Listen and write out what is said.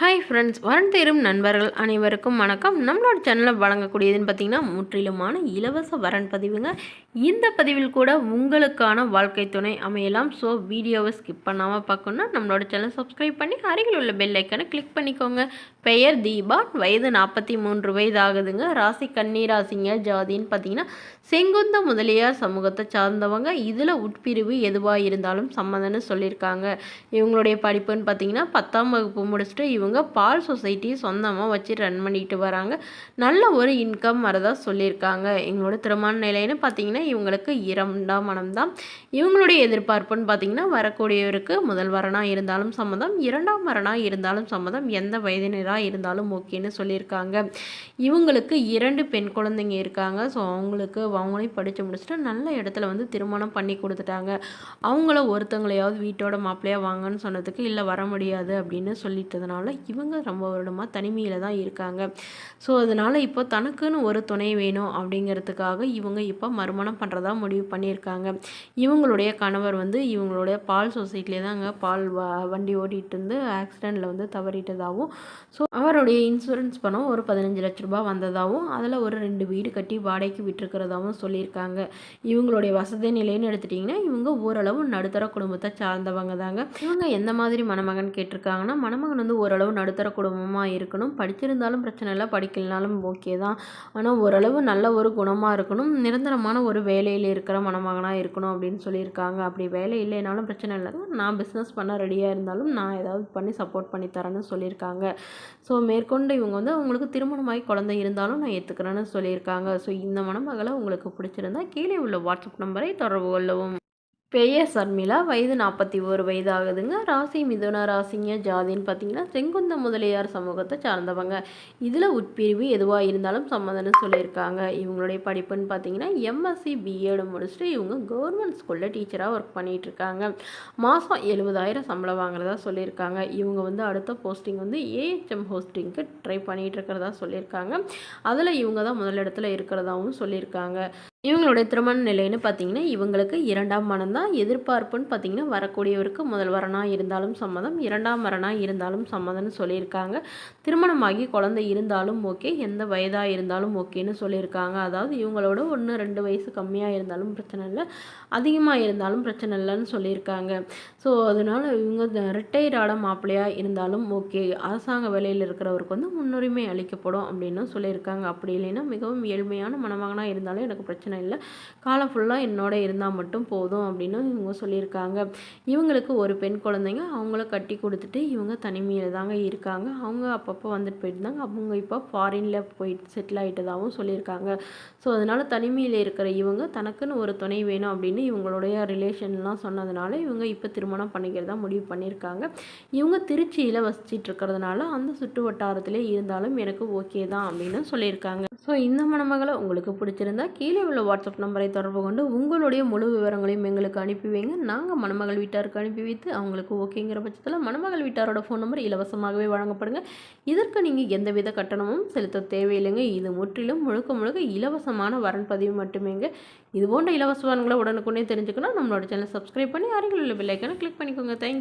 Hi friends வரன் நண்பர்கள் அனைவருக்கும் வணக்கம். நம்மளோட சேனலில் வழங்கக்கூடியதுன்னு பார்த்தீங்கன்னா முற்றிலுமான இலவச வரன் பதிவுங்க. இந்த பதிவில் கூட உங்களுக்கான வாழ்க்கை துணை அமையலாம். ஸோ வீடியோவை ஸ்கிப் பண்ணாமல் பார்க்கணுன்னா நம்மளோட சேனல் சப்ஸ்கிரைப் பண்ணி அருகில் உள்ள பெல் ஐக்கனை கிளிக் பண்ணிக்கோங்க. பெயர் தீபா வயது நாற்பத்தி மூன்று வயது ஆகுதுங்க ராசி கன்னி ராசிங்க ஜாதின்னு பார்த்தீங்கன்னா செங்குந்த முதலியார் சமூகத்தை சார்ந்தவங்க. இதில் உட்பிரிவு எதுவாக இருந்தாலும் சம்மந்தன்னு சொல்லியிருக்காங்க. இவங்களுடைய படிப்புன்னு பார்த்தீங்கன்னா பத்தாம் வகுப்பு முடிச்சுட்டு இவங்க இவங்க பால் சொசைட்டி சொந்தமாக வச்சு ரன் பண்ணிட்டு வராங்க. நல்ல ஒரு இன்கம் வரதா சொல்லியிருக்காங்க. எங்களோட திருமண நிலைன்னு பார்த்தீங்கன்னா இவங்களுக்கு இரண்டாம் மனம் தான் இவங்களுடைய எதிர்பார்ப்புன்னு பார்த்தீங்கன்னா வரக்கூடியவருக்கு முதல் வரனாக இருந்தாலும் சம்மதம் இரண்டாம் வரனாக இருந்தாலும் சம்மதம் எந்த வயதினராக இருந்தாலும் ஓகேன்னு சொல்லியிருக்காங்க. இவங்களுக்கு இரண்டு பெண் குழந்தைங்க இருக்காங்க. ஸோ அவங்களுக்கு அவங்களையும் படித்து முடிச்சுட்டு நல்ல இடத்துல வந்து திருமணம் பண்ணி கொடுத்துட்டாங்க. அவங்கள ஒருத்தவங்களையாவது வீட்டோட மாப்பிள்ளையாக வாங்கன்னு சொன்னதுக்கு இல்லை வர முடியாது அப்படின்னு சொல்லிட்டதுனால இவங்க ரொம்ப வருடமாக தனிமையில் தான் இருக்காங்க. ஸோ அதனால் இப்போ தனக்குன்னு ஒரு துணை வேணும் அப்படிங்கிறதுக்காக இவங்க இப்போ மறுமணம் பண்ணுறதா முடிவு பண்ணியிருக்காங்க. இவங்களுடைய கணவர் வந்து இவங்களுடைய பால் சொசைட்டிலே தாங்க பால் வ வண்டி ஓட்டிகிட்டு இருந்து ஆக்சிடெண்ட்டில் வந்து தவறிட்டதாகவும் ஸோ அவருடைய இன்சூரன்ஸ் பணம் ஒரு பதினஞ்சு லட்ச ரூபாய் வந்ததாகவும் அதில் ஒரு ரெண்டு வீடு கட்டி வாடகைக்கு விட்டுருக்கிறதாகவும் சொல்லியிருக்காங்க. இவங்களுடைய வசதி நிலைன்னு எடுத்துட்டிங்கன்னா இவங்க ஓரளவு நடுத்தர குடும்பத்தை சார்ந்தவங்க தாங்க. இவங்க எந்த மாதிரி மணமகன் கேட்டிருக்காங்கன்னா மணமகன் வந்து ஓரளவு நடுத்தர குடும்பமாக இருக்கணும். படிச்சிருந்தாலும் பிரச்சனை இல்லை படிக்கலனாலும் ஓகே தான். ஆனால் ஓரளவு நல்ல ஒரு குணமாக இருக்கணும். நிரந்தரமான ஒரு வேலையில் இருக்கிற மணமகனாக இருக்கணும் அப்படின்னு சொல்லியிருக்காங்க. அப்படி வேலை இல்லைனாலும் பிரச்சனை இல்லை. நான் பிஸ்னஸ் பண்ண ரெடியாக இருந்தாலும் நான் ஏதாவது பண்ணி சப்போர்ட் பண்ணி தரேன்னு சொல்லியிருக்காங்க. ஸோ மேற்கொண்டு இவங்க வந்து அவங்களுக்கு திருமணமாகி குழந்தை இருந்தாலும் நான் ஏற்றுக்கிறேன்னு சொல்லியிருக்காங்க. ஸோ இந்த மணமகளை உங்களுக்கு பிடிச்சிருந்தா கீழே உள்ள வாட்ஸ்அப் நம்பரை தொடர்பு கொள்ளவும். பெயர் சர்மிளா வயது நாற்பத்தி ஒரு வயது ஆகுதுங்க ராசி மிதுன ராசிங்க ஜாதின்னு பார்த்தீங்கன்னா செங்குந்த முதலியார் சமூகத்தை சார்ந்தவங்க. இதில் உட்பிரிவு எதுவாக இருந்தாலும் சம்மந்தம்னு சொல்லியிருக்காங்க. இவங்களுடைய படிப்புன்னு பார்த்தீங்கன்னா எம்எஸ்சி பிஎட் முடிச்சுட்டு இவங்க கவர்மெண்ட் ஸ்கூலில் டீச்சராக ஒர்க் பண்ணிகிட்ருக்காங்க மாதம் எழுபதாயிரம் சம்பளம் வாங்குறதா சொல்லியிருக்காங்க. இவங்க வந்து அடுத்த போஸ்டிங் வந்து ஏஹெச்எம் ஹோஸ்டிங்க்கு ட்ரை பண்ணிகிட்டு இருக்கிறதா சொல்லியிருக்காங்க. அதில் இவங்க தான் முதலிடத்தில் இருக்கிறதாகவும் சொல்லியிருக்காங்க. இவங்களுடைய திருமண நிலைன்னு பார்த்தீங்கன்னா இவங்களுக்கு இரண்டாம் மனம் தான். எதிர்பார்ப்புன்னு பார்த்தீங்கன்னா வரக்கூடியவருக்கு முதல் வரனாக இருந்தாலும் சம்மதம் இரண்டாம் வரனாக இருந்தாலும் சம்மதம்னு சொல்லியிருக்காங்க. திருமணமாகி குழந்தை இருந்தாலும் ஓகே எந்த வயதாக இருந்தாலும் ஓகேன்னு சொல்லியிருக்காங்க. அதாவது இவங்களோட ஒன்று ரெண்டு வயசு கம்மியாக இருந்தாலும் பிரச்சனை இல்லை அதிகமாக இருந்தாலும் பிரச்சனை இல்லைன்னு சொல்லியிருக்காங்க. ஸோ அதனால் இவங்க ரிட்டையர்டான மாப்பிள்ளையாக இருந்தாலும் ஓகே அரசாங்க வேலையில் இருக்கிறவருக்கு வந்து முன்னுரிமை அளிக்கப்படும் அப்படின்னு சொல்லியிருக்காங்க. அப்படி இல்லைன்னா மிகவும் ஏழ்மையான மணமகனாக இருந்தாலும் எனக்கு பிரச்சனை பிரச்சனை இல்லை. காலம் ஃபுல்லாக என்னோட இருந்தால் மட்டும் போதும் அப்படின்னு இவங்க சொல்லியிருக்காங்க. இவங்களுக்கு ஒரு பெண் குழந்தைங்க அவங்கள கட்டி கொடுத்துட்டு இவங்க தனிமையில் தாங்க இருக்காங்க. அவங்க அப்பப்போ வந்துட்டு போயிட்டு இருந்தாங்க அவங்க இப்போ ஃபாரினில் போயிட்டு செட்டில் ஆகிட்டதாகவும் சொல்லியிருக்காங்க. ஸோ அதனால் தனிமையில் இருக்கிற இவங்க தனக்குன்னு ஒரு துணை வேணும் அப்படின்னு இவங்களுடைய ரிலேஷன்லாம் சொன்னதுனால இவங்க இப்போ திருமணம் பண்ணிக்கிறதா முடிவு பண்ணியிருக்காங்க. இவங்க திருச்சியில் வசிச்சிட்டு இருக்கிறதுனால அந்த சுற்று வட்டாரத்திலே இருந்தாலும் எனக்கு ஓகே தான் அப்படின்னு சொல்லியிருக்காங்க. ஸோ இந்த மணமகளை உங்களுக்கு பிடிச்சிருந்தா கீழே உள்ள வாட்ஸ்அப் நம்பரை தொடர்பு கொண்டு உங்களுடைய முழு விவரங்களையும் எங்களுக்கு அனுப்பி வைங்க. நாங்கள் மணமகள் வீட்டாருக்கு அனுப்பி வைத்து அவங்களுக்கு ஓகேங்கிற பட்சத்தில் மணமகள் வீட்டாரோட ஃபோன் நம்பர் இலவசமாகவே வழங்கப்படுங்க. இதற்கு நீங்கள் எந்தவித கட்டணமும் செலுத்த தேவையில்லைங்க. இது முற்றிலும் முழுக்க முழுக்க இலவசமான வரன் பதிவு மட்டுமேங்க. இது போன்ற இலவச வரன்களை உடனுக்குடனே தெரிஞ்சுக்கணும். நம்மளோட சேனல் சப்ஸ்கிரைப் பண்ணி அருகில் உள்ள பெல்லைக்கான கிளிக் பண்ணிக்கோங்க. தேங்க்யூ